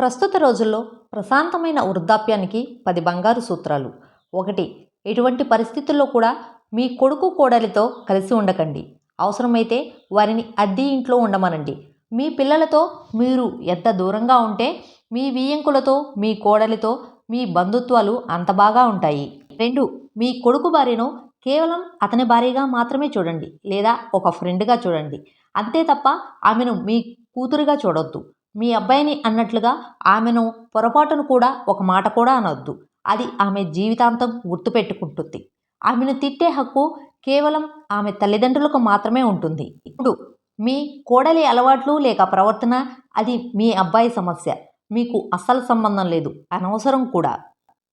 ప్రస్తుత రోజుల్లో ప్రశాంతమైన వృద్ధాప్యానికి పది బంగారు సూత్రాలు. ఒకటి ఎటువంటి పరిస్థితుల్లో కూడా మీ కొడుకు కోడలితో కలిసి ఉండకండి. అవసరమైతే వారిని అద్దె ఇంట్లో ఉండమనండి. మీ పిల్లలతో మీరు ఎంత దూరంగా ఉంటే మీ వియ్యంకులతో మీ కోడలితో మీ బంధుత్వాలు అంత బాగా ఉంటాయి. రెండు మీ కొడుకు భార్యను కేవలం అతని భార్యగా మాత్రమే చూడండి. లేదా ఒక ఫ్రెండ్గా చూడండి. అంతే తప్ప ఆమెను మీ కూతురుగా చూడొద్దు. మీ అబ్బాయిని అన్నట్లుగా ఆమెను పొరపాటును కూడా ఒక మాట కూడా అనొద్దు. అది ఆమె జీవితాంతం గుర్తుపెట్టుకుంటుంది. ఆమెను తిట్టే హక్కు కేవలం ఆమె తల్లిదండ్రులకు మాత్రమే ఉంటుంది. ఇప్పుడు మీ కోడలి అలవాట్లు లేక ప్రవర్తన అది మీ అబ్బాయి సమస్య. మీకు అస్సలు సంబంధం లేదు. అనవసరం కూడా.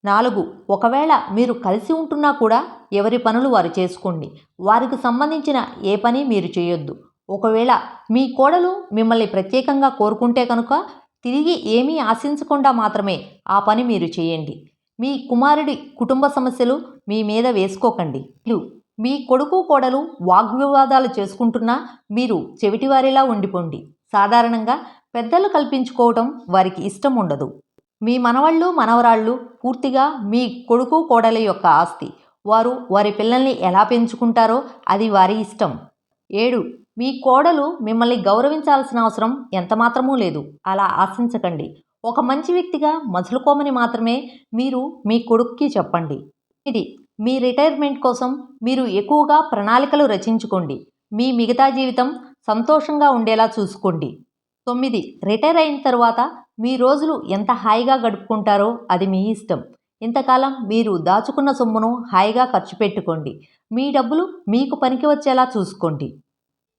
నాలుగు ఒకవేళ మీరు కలిసి ఉంటున్నా కూడా ఎవరి పనులు వారు చేసుకోండి. వారికి సంబంధించిన ఏ పని మీరు చేయొద్దు. ఒకవేళ మీ కోడలు మిమ్మల్ని ప్రత్యేకంగా కోరుకుంటే కనుక తిరిగి ఏమీ ఆశించకుండా మాత్రమే ఆ పని మీరు చేయండి. మీ కుమారుడి కుటుంబ సమస్యలు మీ మీద వేసుకోకండి. మీ కొడుకు కోడలు వాగ్వివాదాలు చేసుకుంటున్నా మీరు చెవిటివారిలా ఉండిపోండి. సాధారణంగా పెద్దలు కల్పించుకోవటం వారికి ఇష్టం ఉండదు. మీ మనవళ్ళు మనవరాళ్ళు పూర్తిగా మీ కొడుకు కోడల యొక్క ఆస్తి. వారు వారి పిల్లల్ని ఎలా పెంచుకుంటారో అది వారి ఇష్టం. ఏడు. మీ కోడలు మిమ్మల్ని గౌరవించాల్సిన అవసరం ఎంతమాత్రమూ లేదు. అలా ఆశించకండి. ఒక మంచి వ్యక్తిగా మసులుకోమని మాత్రమే మీరు మీ కొడుక్కి చెప్పండి. ఇది మీ రిటైర్మెంట్ కోసం మీరు ఎక్కువగా ప్రణాళికలు రచించుకోండి. మీ మిగతా జీవితం సంతోషంగా ఉండేలా చూసుకోండి. తొమ్మిది రిటైర్ అయిన తర్వాత మీ రోజులు ఎంత హాయిగా గడుపుకుంటారో అది మీ ఇష్టం. ఇంతకాలం మీరు దాచుకున్న సొమ్మును హాయిగా ఖర్చు పెట్టుకోండి మీ డబ్బులు మీకు పనికి వచ్చేలా చూసుకోండి.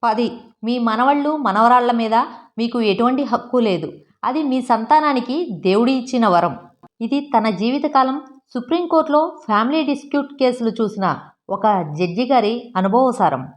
పది. మీ మనవళ్ళు మనవరాళ్ళ మీద మీకు ఎటువంటి హక్కు లేదు. అది మీ సంతానానికి దేవుడి ఇచ్చిన వరం. ఇది తన జీవితకాలం సుప్రీంకోర్టులో ఫ్యామిలీ డిస్ప్యూట్ కేసులు చూసిన ఒక జడ్జి గారి అనుభవసారం.